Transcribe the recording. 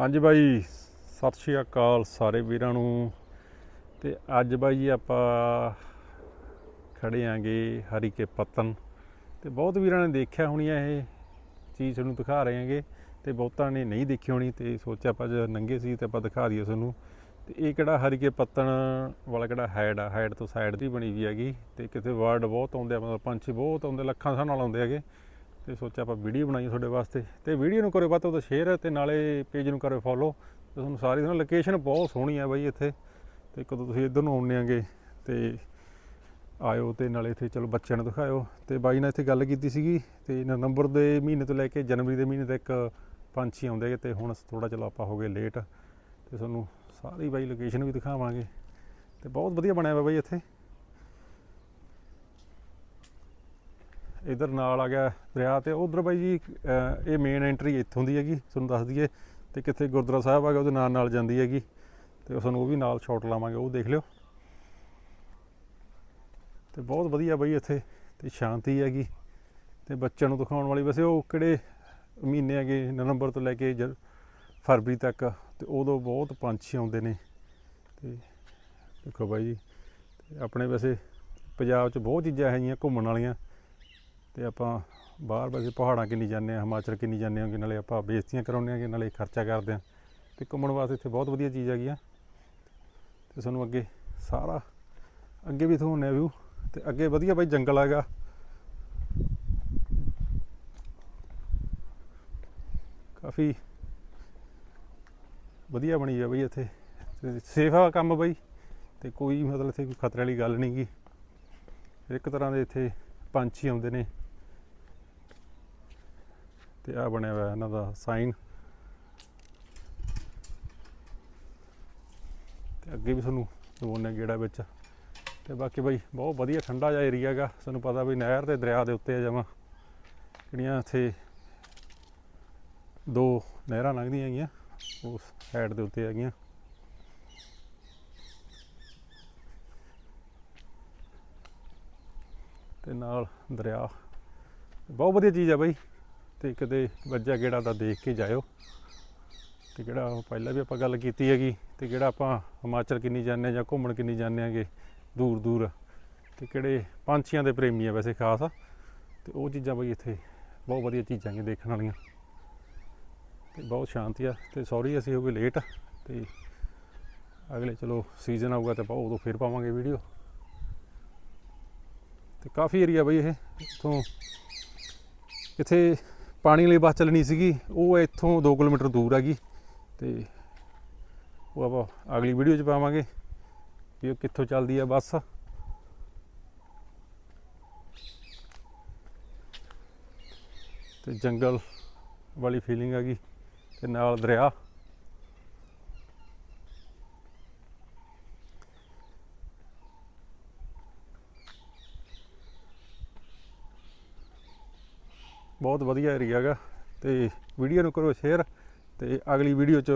ਹਾਂਜੀ ਬਾਈ, ਸਤਿ ਸ਼੍ਰੀ ਅਕਾਲ ਸਾਰੇ ਵੀਰਾਂ ਨੂੰ। ਤੇ ਅੱਜ ਬਾਈ ਜੀ ਆਪਾਂ ਖੜੇ ਆਂਗੇ ਹਰੀ ਕੇ ਪਤਨ। ਤੇ ਬਹੁਤ ਵੀਰਾਂ ਨੇ ਦੇਖਿਆ ਹੋਣੀ ਆ ਇਹ ਚੀਜ਼ ਤੁਹਾਨੂੰ ਦਿਖਾ ਰਹੇ ਆਂਗੇ। ਤੇ ਬਹੁਤਾਂ ਨੇ ਨਹੀਂ ਦੇਖੀ ਹੋਣੀ ਤੇ ਸੋਚਿਆ ਆਪਾਂ ਜੇ ਨੰਗੇ ਸੀ ਤੇ ਆਪਾਂ ਦਿਖਾ ਦਈਏ ਤੁਹਾਨੂੰ। ਤੇ ਇਹ ਕਿਹੜਾ ਹਰੀ ਕੇ ਪਤਨ ਵਾਲਾ ਕਿਹੜਾ ਹੈਡ ਆ? ਹੈਡ ਤੋਂ ਸਾਈਡ ਦੀ ਬਣੀ ਵੀ ਹੈਗੀ। ਤੇ ਕਿਤੇ ਵਰਡ ਬਹੁਤ ਆਉਂਦੇ ਆ, ਮਤਲਬ ਪੰਛੀ ਬਹੁਤ ਆਉਂਦੇ, ਲੱਖਾਂ ਸਾਹ ਨਾਲ ਆਉਂਦੇ ਹੈਗੇ। ਤੇ ਸੋਚਿਆ ਆਪਾਂ ਵੀਡੀਓ ਬਣਾਈਏ ਤੁਹਾਡੇ ਵਾਸਤੇ। ਤੇ ਵੀਡੀਓ ਨੂੰ ਕਰਿਓ ਵੱਧ ਤੋਂ ਵੱਧ ਸ਼ੇਅਰ ਤੇ ਨਾਲੇ ਪੇਜ ਨੂੰ ਕਰਿਓ ਫੋਲੋ ਤੇ ਤੁਹਾਨੂੰ ਸਾਰੀ ਨਾ ਲੋਕੇਸ਼ਨ ਬਹੁਤ ਸੋਹਣੀ ਆ ਬਾਈ ਇੱਥੇ। ਤੇ ਕਦੋਂ ਤੁਸੀਂ ਇੱਧਰ ਨੂੰ ਆਉਂਦੇ ਆਂਗੇ ਤੇ ਆਇਓ ਤੇ ਨਾਲੇ ਇੱਥੇ ਚਲੋ ਬੱਚਿਆਂ ਨੂੰ ਦਿਖਾਇਓ। ਤੇ ਬਾਈ ਨਾਲ ਇੱਥੇ ਗੱਲ ਕੀਤੀ ਸੀਗੀ ਤੇ ਨਵੰਬਰ ਦੇ ਮਹੀਨੇ ਤੋਂ ਲੈ ਕੇ ਜਨਵਰੀ ਦੇ ਮਹੀਨੇ ਤੱਕ ਪੰਛੀ ਆਉਂਦੇ ਹੈਗੇ ਤੇ ਹੁਣ ਥੋੜਾ ਚਲੋ ਆਪਾਂ ਹੋ ਗਏ ਲੇਟ ਤੇ ਤੁਹਾਨੂੰ ਸਾਰੀ ਬਾਈ ਲੋਕੇਸ਼ਨ ਵੀ ਦਿਖਾਵਾਂਗੇ। ਤੇ ਬਹੁਤ ਵਧੀਆ ਬਣਿਆ ਹੋਇਆ ਬਾਈ ਇੱਥੇ। ਇਧਰ ਨਾਲ ਆ ਗਿਆ ਦਰਿਆ ਤੇ ਉਧਰ ਬਾਈ ਜੀ ਇਹ ਮੇਨ ਐਂਟਰੀ ਇੱਥੋਂ ਦੀ ਹੈਗੀ, ਤੁਹਾਨੂੰ ਦੱਸ ਦਈਏ। ਤੇ ਕਿੱਥੇ ਗੁਰਦੁਆਰਾ ਸਾਹਿਬ ਆ ਗਿਆ, ਉਹਦੇ ਨਾਲ ਨਾਲ ਜਾਂਦੀ ਹੈਗੀ। ਤੇ ਤੁਹਾਨੂੰ ਉਹ ਵੀ ਨਾਲ ਸ਼ਾਟ ਲਾਵਾਂਗੇ, ਉਹ ਦੇਖ ਲਿਓ। ਤੇ ਬਹੁਤ ਵਧੀਆ ਬਾਈ ਇੱਥੇ, ਤੇ ਸ਼ਾਂਤੀ ਹੈਗੀ। ਤੇ ਬੱਚਿਆਂ ਨੂੰ ਦਿਖਾਉਣ ਵਾਲੀ ਵੈਸੇ ਉਹ ਕਿਹੜੇ ਮਹੀਨੇ ਹੈਗੇ, ਨਵੰਬਰ ਤੋਂ ਲੈ ਕੇ ਜ- ਫਰਵਰੀ ਤੱਕ, ਤੇ ਉਦੋਂ ਬਹੁਤ ਪੰਛੀ ਆਉਂਦੇ ਨੇ। ਤੇ ਦੇਖੋ ਬਾਈ ਜੀ, ਤੇ ਆਪਣੇ ਵੈਸੇ ਪੰਜਾਬ 'ਚ ਬਹੁਤ ਚੀਜ਼ਾਂ ਹੈਗੀਆਂ ਘੁੰਮਣ ਵਾਲੀਆਂ। ਤੇ ਆਪਾਂ ਬਾਹਰ ਵੈਸੇ ਪਹਾੜਾਂ ਕਿੰਨੀ ਜਾਂਦੇ ਆ ਹਿਮਾਚਲ ਕਿੰਨੀ ਜਾਂਦੇ ਆਂਗੇ ਨਾਲੇ ਆਪਾਂ ਬੇਇੱਜ਼ਤੀਆਂ ਕਰਾਉਂਦੇ ਕਿ ਨਾਲੇ ਖਰਚਾ ਕਰਦੇ ਆ ਤੇ ਘੁੰਮਣ ਵਾਸਤੇ ਇੱਥੇ ਬਹੁਤ ਵਧੀਆ ਚੀਜ਼ ਹੈਗੀ ਆ। ਤੇ ਤੁਹਾਨੂੰ ਅੱਗੇ ਸਾਰਾ, ਅੱਗੇ ਵੀ ਤੁਹਾਨੂੰ ਵਿਊ ਤੇ ਅੱਗੇ ਵਧੀਆ ਬਾਈ ਜੰਗਲ ਹੈਗਾ। ਕਾਫੀ ਵਧੀਆ ਬਣੀ ਹੈ ਬਈ ਇੱਥੇ। ਸੇਫ ਆ ਕੰਮ ਬਈ, ਤੇ ਕੋਈ ਮਤਲਬ ਇੱਥੇ ਕੋਈ ਖਤਰੇ ਵਾਲੀ ਗੱਲ ਨਹੀਂ ਗੀ। ਇੱਕ ਤਰ੍ਹਾਂ ਦੇ ਇੱਥੇ ਪੰਛੀ ਆਉਂਦੇ ਨੇ। ਤੇ ਆ ਬਣਿਆ ਹੋਇਆ ਇਹਨਾਂ ਦਾ ਸਾਈਨ। ਤੇ ਅੱਗੇ ਵੀ ਤੁਹਾਨੂੰ ਦਵਾਉਣੇ ਗੇੜਾ ਵਿੱਚ। ਤੇ ਬਾਕੀ ਬਾਈ, ਬਹੁਤ ਵਧੀਆ ਠੰਡਾ ਜਿਹਾ ਏਰੀਆ ਹੈਗਾ। ਤੁਹਾਨੂੰ ਪਤਾ ਵੀ ਨਹਿਰ ਤੇ ਦਰਿਆ ਦੇ ਉੱਤੇ ਆ ਜਮਾ। ਕਿਹੜੀਆਂ ਇੱਥੇ ਦੋ ਨਹਿਰਾਂ ਲੰਘਦੀਆਂ ਹੈਗੀਆਂ, ਉਸ ਸਾਈਡ ਦੇ ਉੱਤੇ ਹੈਗੀਆਂ। ਤੇ ਨਾਲ ਦਰਿਆ। ਬਹੁਤ ਵਧੀਆ ਚੀਜ਼ ਆ ਬਾਈ। ਤੇ ਕਦੇ ਵੱਜਾ ਗੇੜਾ ਦਾ ਦੇਖ ਕੇ ਜਾਇਓ। ਤੇ ਜਿਹੜਾ ਪਹਿਲਾਂ ਵੀ ਆਪਾਂ ਗੱਲ ਕੀਤੀ ਹੈਗੀ, ਤੇ ਜਿਹੜਾ ਆਪਾਂ ਹਿਮਾਚਲ ਕਿੰਨੀ ਜਾਂਦੇ ਹਾਂ ਜਾਂ ਘੁੰਮਣ ਕਿੰਨੀ ਜਾਂਦੇ ਆਂਗੇ ਦੂਰ ਦੂਰ, ਤੇ ਕਿਹੜੇ ਪੰਛੀਆਂ ਦੇ ਪ੍ਰੇਮੀ ਆ ਵੈਸੇ ਖਾਸ। ਤੇ ਉਹ ਚੀਜ਼ਾਂ ਬਈ ਇੱਥੇ ਬਹੁਤ ਵਧੀਆ ਚੀਜ਼ਾਂ ਨੇ ਦੇਖਣ ਵਾਲੀਆਂ। ਤੇ ਬਹੁਤ ਸ਼ਾਂਤੀ ਆ, ਤੇ ਸੌਰੀ ਅਸੀਂ ਹੋ ਗਏ ਲੇਟ ਤੇ ਅਗਲੇ ਚਲੋ ਸੀਜ਼ਨ ਆਊਗਾ ਤੇ ਉਦੋਂ ਫਿਰ ਪਾਵਾਂਗੇ ਵੀਡੀਓ ਤੇ ਕਾਫੀ ਏਰੀਆ ਬਈ ਇਹ, ਇੱਥੋਂ ਇੱਥੇ ਪਾਣੀ ਵਾਲੀ ਬੱਸ ਚੱਲਣੀ ਸੀਗੀ, ਉਹ ਇੱਥੋਂ 2 ਕਿਲੋਮੀਟਰ ਦੂਰ ਹੈਗੀ ਤੇ ਉਹ ਆਪਾਂ ਅਗਲੀ ਵੀਡੀਓ 'ਚ ਪਾਵਾਂਗੇ ਵੀ ਉਹ ਕਿੱਥੋਂ ਚੱਲਦੀ ਆ ਬੱਸ। ਤੇ ਜੰਗਲ ਵਾਲੀ ਫੀਲਿੰਗ ਹੈਗੀ ਤੇ ਨਾਲ ਦਰਿਆ। ਬਹੁਤ ਵਧੀਆ ਏਰੀਆ ਹੈਗਾ ਤੇ ਵੀਡੀਓ ਨੂੰ ਕਰੋ ਸ਼ੇਅਰ ਤੇ ਅਗਲੀ ਵੀਡੀਓ 'ਚ